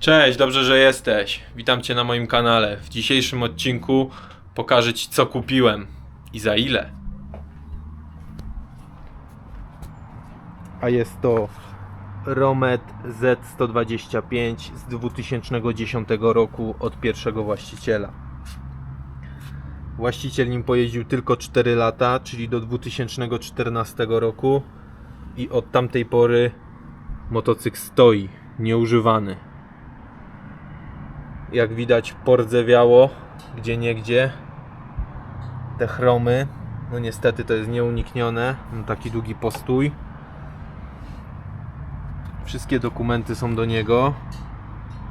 Cześć, dobrze, że jesteś. Witam Cię na moim kanale. W dzisiejszym odcinku pokażę Ci, co kupiłem i za ile. A jest to Romet Z125 z 2010 roku od pierwszego właściciela. Właściciel nim pojeździł tylko 4 lata, czyli do 2014 roku i od tamtej pory motocykl stoi, nieużywany. Jak widać pordzewiało gdzie niegdzie. Te chromy, no niestety to jest nieuniknione, no taki długi postój. Wszystkie dokumenty są do niego,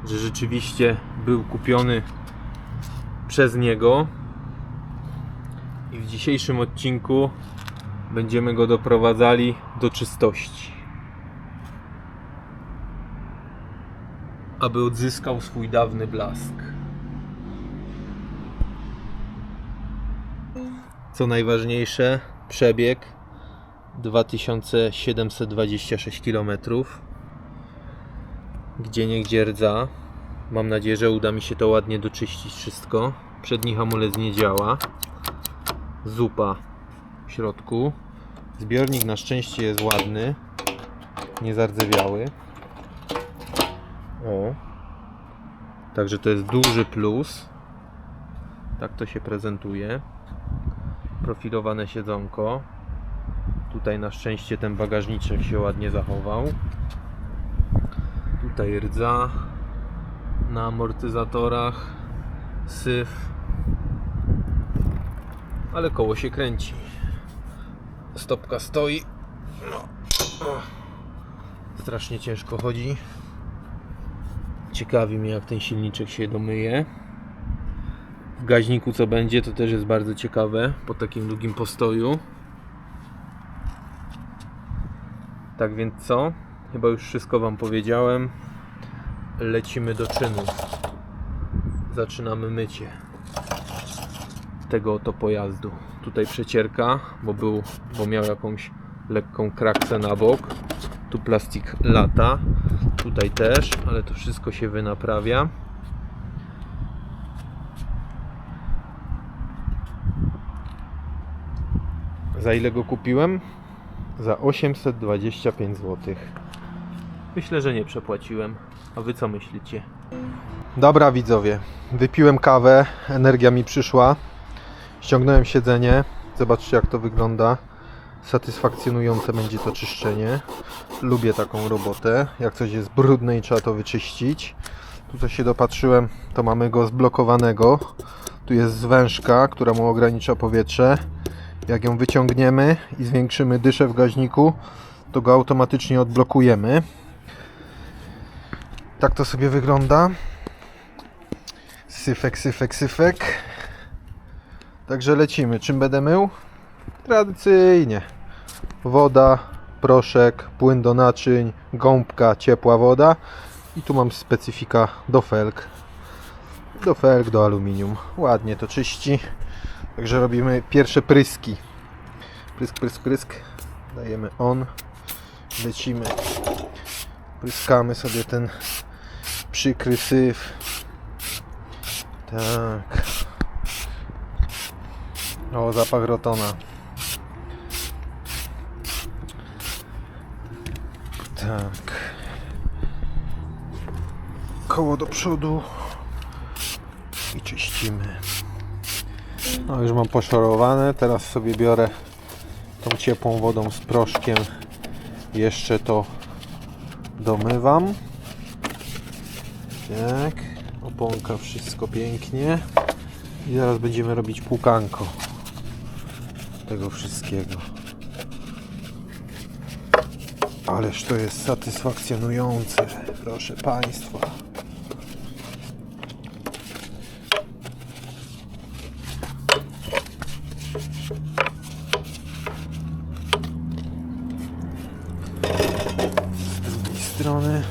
że rzeczywiście był kupiony przez niego. I w dzisiejszym odcinku będziemy go doprowadzali do czystości. Aby odzyskał swój dawny blask. Co najważniejsze, przebieg 2726 km. Gdzie niegdzie rdza. Mam nadzieję, że uda mi się to ładnie doczyścić wszystko. Przedni hamulec nie działa. Zupa w środku. Zbiornik na szczęście jest ładny. Nie zardzewiały. O. Także to jest duży plus. Tak to się prezentuje. Profilowane siedzonko. Tutaj na szczęście ten bagażniczek się ładnie zachował. Tutaj rdza na amortyzatorach, syf. Ale koło się kręci. Stopka stoi. No. Strasznie ciężko chodzi. Ciekawi mnie jak ten silniczek się domyje. W gaźniku co będzie to też jest bardzo ciekawe po takim długim postoju. Tak więc co? Chyba już wszystko Wam powiedziałem. Lecimy do czynu. Zaczynamy mycie tego oto pojazdu. Tutaj przecierka, bo był, bo miał jakąś lekką kraksę na bok. Tu plastik lata. Tutaj też, ale to wszystko się wynaprawia. Za ile go kupiłem? Za 825 zł. Myślę, że nie przepłaciłem. A wy co myślicie? Dobra widzowie, wypiłem kawę, energia mi przyszła. Ściągnąłem siedzenie. Zobaczcie jak to wygląda. Satysfakcjonujące będzie to czyszczenie. Lubię taką robotę. Jak coś jest brudne i trzeba to wyczyścić. Tu co się dopatrzyłem, to mamy go zblokowanego. Tu jest zwężka, która mu ogranicza powietrze. Jak ją wyciągniemy i zwiększymy dyszę w gaźniku, to go automatycznie odblokujemy. Tak to sobie wygląda. Syfek, syfek, syfek. Także lecimy. Czym będę mył? Tradycyjnie. Woda, proszek, płyn do naczyń, gąbka, ciepła woda. I tu mam specyfika do felg. Do felg, do aluminium. Ładnie to czyści. Także robimy pierwsze pryski. Prysk, prysk, prysk. Dajemy on. Lecimy. Pryskamy sobie ten przykry syf. Tak. O, zapach rotona. Tak. Koło do przodu. I czyścimy. No już mam poszorowane. Teraz sobie biorę tą ciepłą wodą z proszkiem. Jeszcze to domywam. Tak. Oponka, wszystko pięknie. I zaraz będziemy robić płukanko tego wszystkiego. Ależ to jest satysfakcjonujące, proszę Państwa. Z drugiej strony.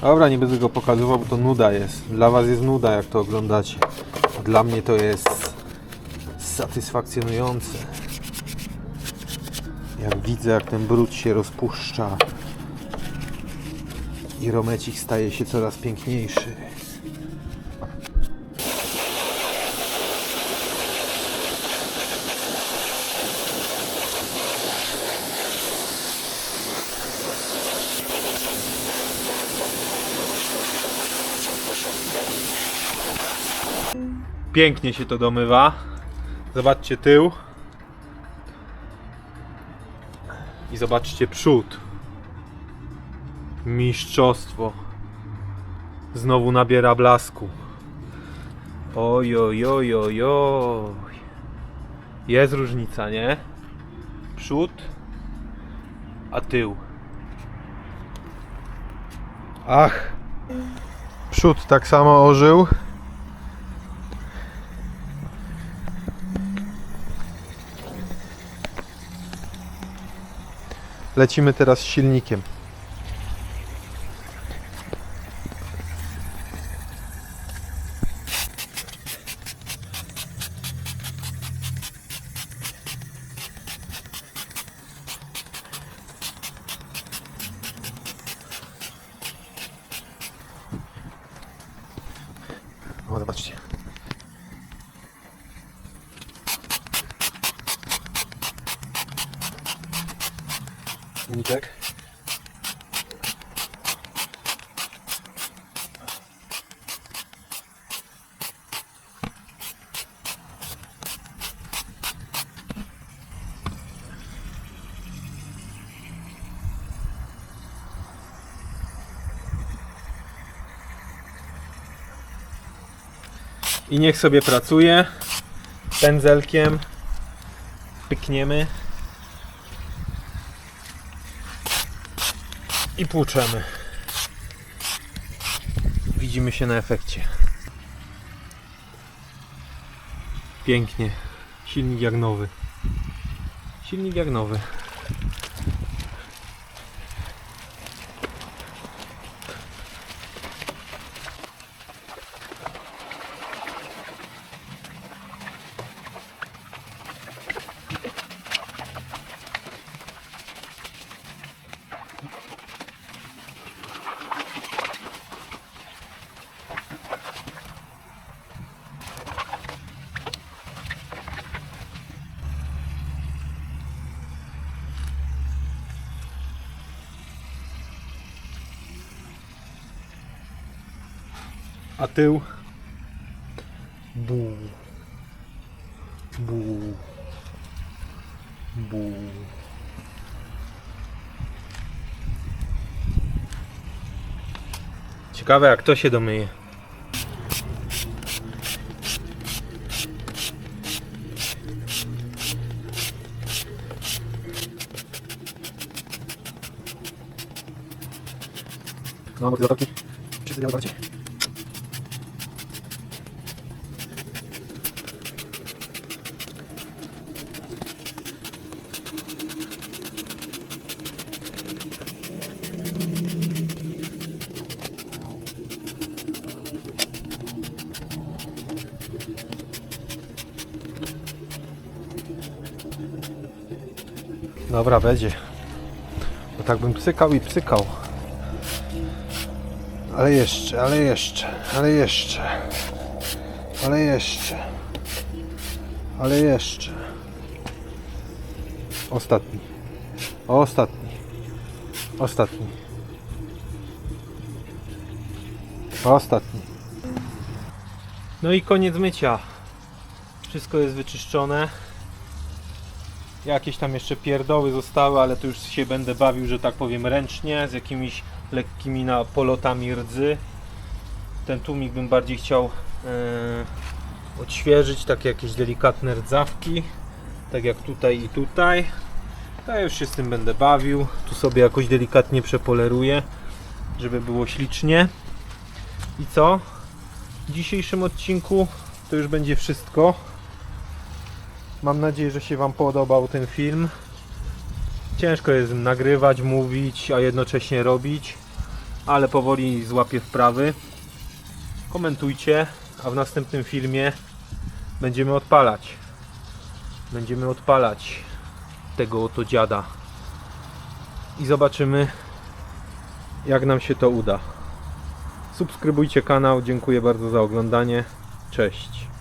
Dobra, nie będę go pokazywał, bo to nuda jest. Dla Was jest nuda, jak to oglądacie. Dla mnie to jest satysfakcjonujące. Jak widzę, jak ten brud się rozpuszcza. I romecik staje się coraz piękniejszy. Pięknie się to domywa. Zobaczcie tył. I zobaczcie przód. Mistrzostwo. Znowu nabiera blasku. Oj, oj, oj, oj, oj. Jest różnica, nie? Przód, a tył. Ach. Przód tak samo ożył. Lecimy teraz silnikiem. O, zobaczcie. Silniczek. I niech sobie pracuje. Pędzelkiem pykniemy. I płuczemy. Widzimy się na efekcie. Pięknie. Silnik jak nowy. Silnik jak nowy. A tył? Bu. Bu. Bu. Ciekawe jak to się domyje. No, mogę zobaczyć. Wszyscy miał Dobra, będzie. Bo tak bym psykał i psykał. Ale jeszcze, ale jeszcze, ale jeszcze. Ale jeszcze. Ale jeszcze. Ostatni. Ostatni. Ostatni. Ostatni. No i koniec mycia. Wszystko jest wyczyszczone. Jakieś tam jeszcze pierdoły zostały, ale to już się będę bawił, że tak powiem, ręcznie, z jakimiś lekkimi na polotami rdzy. Ten tłumik bym bardziej chciał e, odświeżyć, takie jakieś delikatne rdzawki, tak jak tutaj i tutaj. Ja już się z tym będę bawił. Tu sobie jakoś delikatnie przepoleruję, żeby było ślicznie. I co? W dzisiejszym odcinku to już będzie wszystko. Mam nadzieję, że się Wam podobał ten film. Ciężko jest nagrywać, mówić, a jednocześnie robić, ale powoli złapię wprawy. Komentujcie, a w następnym filmie będziemy odpalać. Będziemy odpalać tego oto dziada. I zobaczymy, jak nam się to uda. Subskrybujcie kanał, dziękuję bardzo za oglądanie. Cześć.